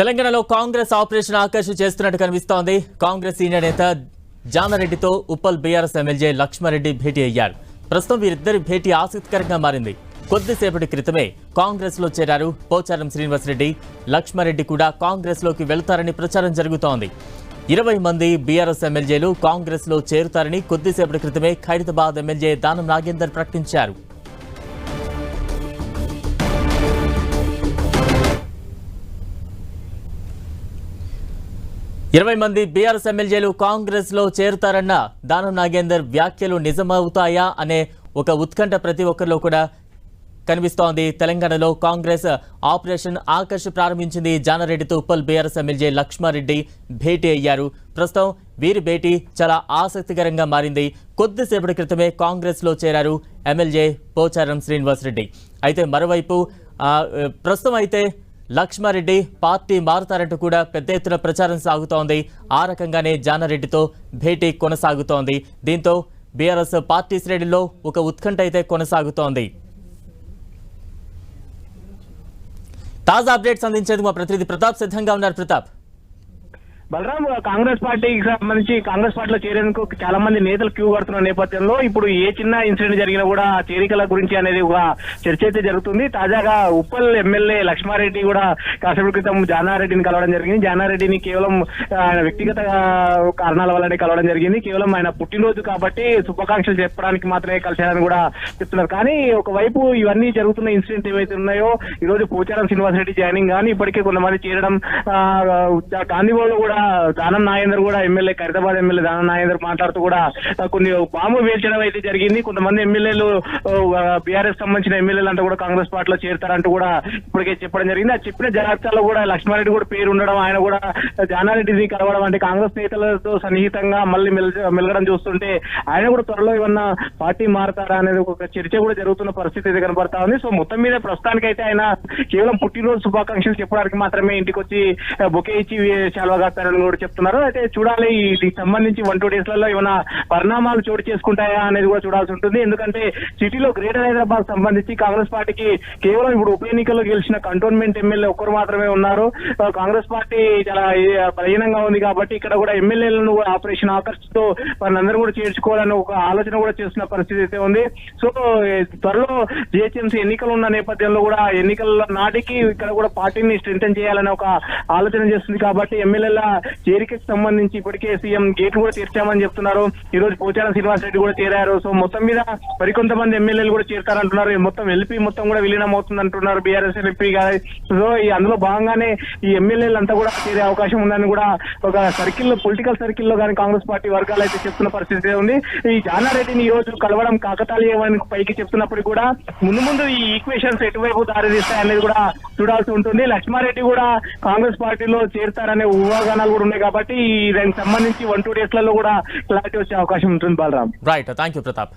తెలంగాణలో కాంగ్రెస్ ఆపరేషన్ ఆకర్ష చేస్తున్నట్టు కనిపిస్తోంది. కాంగ్రెస్ సీనియర్ నేత జానారెడ్డితో ఉప్పల్ బీఆర్ఎస్ ఎమ్మెల్యే లక్ష్మారెడ్డి భేటీ అయ్యారు. ప్రస్తుతం వీరిద్దరి భేటీ ఆసక్తికరంగా మారింది. కొద్దిసేపటి క్రితమే కాంగ్రెస్లో చేరారు పోచారం శ్రీనివాసరెడ్డి. లక్ష్మారెడ్డి కూడా కాంగ్రెస్లోకి వెళతారని వెళ్తారని ప్రచారం జరుగుతోంది. ఇరవై మంది బీఆర్ఎస్ ఎమ్మెల్యేలు కాంగ్రెస్లో చేరుతారని కొద్దిసేపటి క్రితమే ఖైరతాబాద్ ఎమ్మెల్యే దానం నాగేందర్ ప్రకటించారు. ఇరవై మంది బీఆర్ఎస్ ఎమ్మెల్యేలు కాంగ్రెస్లో చేరుతారన్న దానం నాగేందర్ వ్యాఖ్యలు నిజమవుతాయా అనే ఒక ఉత్కంఠ ప్రతి ఒక్కరిలో కూడా కనిపిస్తోంది. తెలంగాణలో కాంగ్రెస్ ఆపరేషన్ ఆకర్ష్ ప్రారంభించింది. జానారెడ్డితో ఉప్పల్ బీఆర్ఎస్ ఎమ్మెల్యే లక్ష్మారెడ్డి భేటీ అయ్యారు. ప్రస్తుతం వీరి భేటీ చాలా ఆసక్తికరంగా మారింది. కొద్దిసేపటి క్రితమే కాంగ్రెస్లో చేరారు ఎమ్మెల్యే పోచారం శ్రీనివాసరెడ్డి అయితే మరోవైపు ప్రస్తుతం అయితే లక్ష్మారెడ్డి పార్టీ మారుతారంటూ కూడా పెద్ద ఎత్తున ప్రచారం సాగుతోంది. ఆ రకంగానే జానారెడ్డితో భేటీ కొనసాగుతోంది. దీంతో బీఆర్ఎస్ పార్టీ శ్రేణుల్లో ఒక ఉత్కంఠ అయితే కొనసాగుతోంది. తాజా అప్డేట్స్ అందించేందుకు మా ప్రతినిధి ప్రతాప్ సిద్ధంగా ఉన్నారు ప్రతాప్. బలరాం కాంగ్రెస్ పార్టీకి సంబంధించి కాంగ్రెస్ పార్టీలో చేరేందుకు చాలా మంది నేతలు క్యూ కడుతున్న నేపథ్యంలో ఇప్పుడు ఏ చిన్న ఇన్సిడెంట్ జరిగినా కూడా చేరికల గురించి అనేది ఒక చర్చ అయితే జరుగుతుంది. తాజాగా ఉప్పల్ ఎమ్మెల్యే లక్ష్మారెడ్డి కూడా కాసేపు క్రితం జానారెడ్డిని కలవడం జరిగింది. జానారెడ్డిని కేవలం ఆయన వ్యక్తిగత కారణాల వల్లనే కలవడం జరిగింది. కేవలం ఆయన పుట్టినరోజు కాబట్టి శుభాకాంక్షలు చెప్పడానికి మాత్రమే కలిశారని కూడా చెప్తున్నారు. కానీ ఒకవైపు ఇవన్నీ జరుగుతున్న ఇన్సిడెంట్ ఏవైతే ఉన్నాయో ఈ రోజు పోచారం శ్రీనివాసరెడ్డి జాయినింగ్ కానీ ఇప్పటికే కొంతమంది చేరడం ఆ, కూడా దానం నాగేందర్ కూడా ఎమ్మెల్యే ఖైరతాబాద్ ఎమ్మెల్యే దానం నాగేందర్ మాట్లాడుతూ కూడా కొన్ని బాంబు వేల్చడం అయితే జరిగింది. కొంతమంది ఎమ్మెల్యేలు బీఆర్ఎస్ సంబంధించిన ఎమ్మెల్యేలు అంతా కూడా కాంగ్రెస్ పార్టీలో చేరుతారంటూ కూడా ఇప్పటికే చెప్పడం జరిగింది. ఆ చెప్పిన జాగ్రత్తలో కూడా లక్ష్మారెడ్డి కూడా పేరు ఉండడం ఆయన కూడా జానారెడ్డిని కలవడం అంటే కాంగ్రెస్ నేతలతో సన్నిహితంగా మళ్ళీ మెలగడం చూస్తుంటే ఆయన కూడా త్వరలో ఏమన్నా పార్టీ మారతారా అనేది ఒక చర్చ కూడా జరుగుతున్న పరిస్థితి అయితే కనబడతా ఉంది. సో మొత్తం మీద ప్రస్తుతానికైతే ఆయన కేవలం పుట్టినరోజు శుభాకాంక్షలు చెప్పడానికి మాత్రమే ఇంటికి వచ్చి బొకే ఇచ్చి సెలవు కాస్తారని కూడా చెప్తున్నారు. అయితే చూడాలి దీనికి సంబంధించి వన్ టూ డేస్లలో ఏమైనా పరిణామాలు చోటు చేసుకుంటాయా అనేది కూడా చూడాల్సి ఉంటుంది. ఎందుకంటే సిటీలో గ్రేటర్ హైదరాబాద్ సంబంధించి కాంగ్రెస్ పార్టీకి కేవలం ఇప్పుడు ఉప ఎన్నికల్లో గెలిచిన కంటోన్మెంట్ ఎమ్మెల్యే ఒక్కరు మాత్రమే ఉన్నారు. కాంగ్రెస్ పార్టీ చాలా బలహీనంగా ఉంది కాబట్టి ఇక్కడ కూడా ఎమ్మెల్యేలను కూడా ఆపరేషన్ ఆకర్షితో వారిని కూడా చేర్చుకోవాలని ఒక ఆలోచన కూడా చేస్తున్న పరిస్థితి అయితే ఉంది. సో త్వరలో జిహెచ్ఎంసీ ఎన్నికలు ఉన్న నేపథ్యంలో కూడా ఎన్నికల నాటికి ఇక్కడ కూడా పార్టీని స్ట్రెంగ్ చేయాలని ఒక ఆలోచన చేస్తుంది కాబట్టి ఎమ్మెల్యేల చేరికకి సంబంధించి ఇప్పటికే సీఎం గేట్లు కూడా తెరిచామని చెప్తున్నారు. ఈ రోజు పోచారం శ్రీనివాస్ రెడ్డి కూడా చేరారు. సో మొత్తం మీద మరికొంతమంది ఎమ్మెల్యేలు కూడా చేరుతారంటున్నారు. ఈ మొత్తం ఎల్పీ మొత్తం కూడా విలీనం అవుతుంది అంటున్నారు బీఆర్ఎస్ ఎల్పీ సో ఈ అందులో భాగంగానే ఈ ఎమ్మెల్యేలు అంతా కూడా చేరే అవకాశం ఉందని కూడా ఒక సర్కిల్లో పొలిటికల్ సర్కిల్లో కానీ కాంగ్రెస్ పార్టీ వర్గాలు అయితే చెప్తున్న పరిస్థితి ఉంది. ఈ జానారెడ్డిని ఈ రోజు కలవడం కాకతాళీయమని పైకి చెప్తున్నప్పుడు కూడా ముందు ముందు ఈ ఈక్వేషన్స్ ఎటువైపు దారితీస్తాయనేది కూడా చూడాల్సి ఉంటుంది. లక్ష్మారెడ్డి కూడా కాంగ్రెస్ పార్టీలో చేరుతారనే ఊహాగానాలు కూడా ఉన్నాయి కాబట్టి దానికి సంబంధించి వన్ టూ డేస్లలో కూడా క్లారిటీ వచ్చే అవకాశం ఉంటుంది Balaram. Right thank you Pratap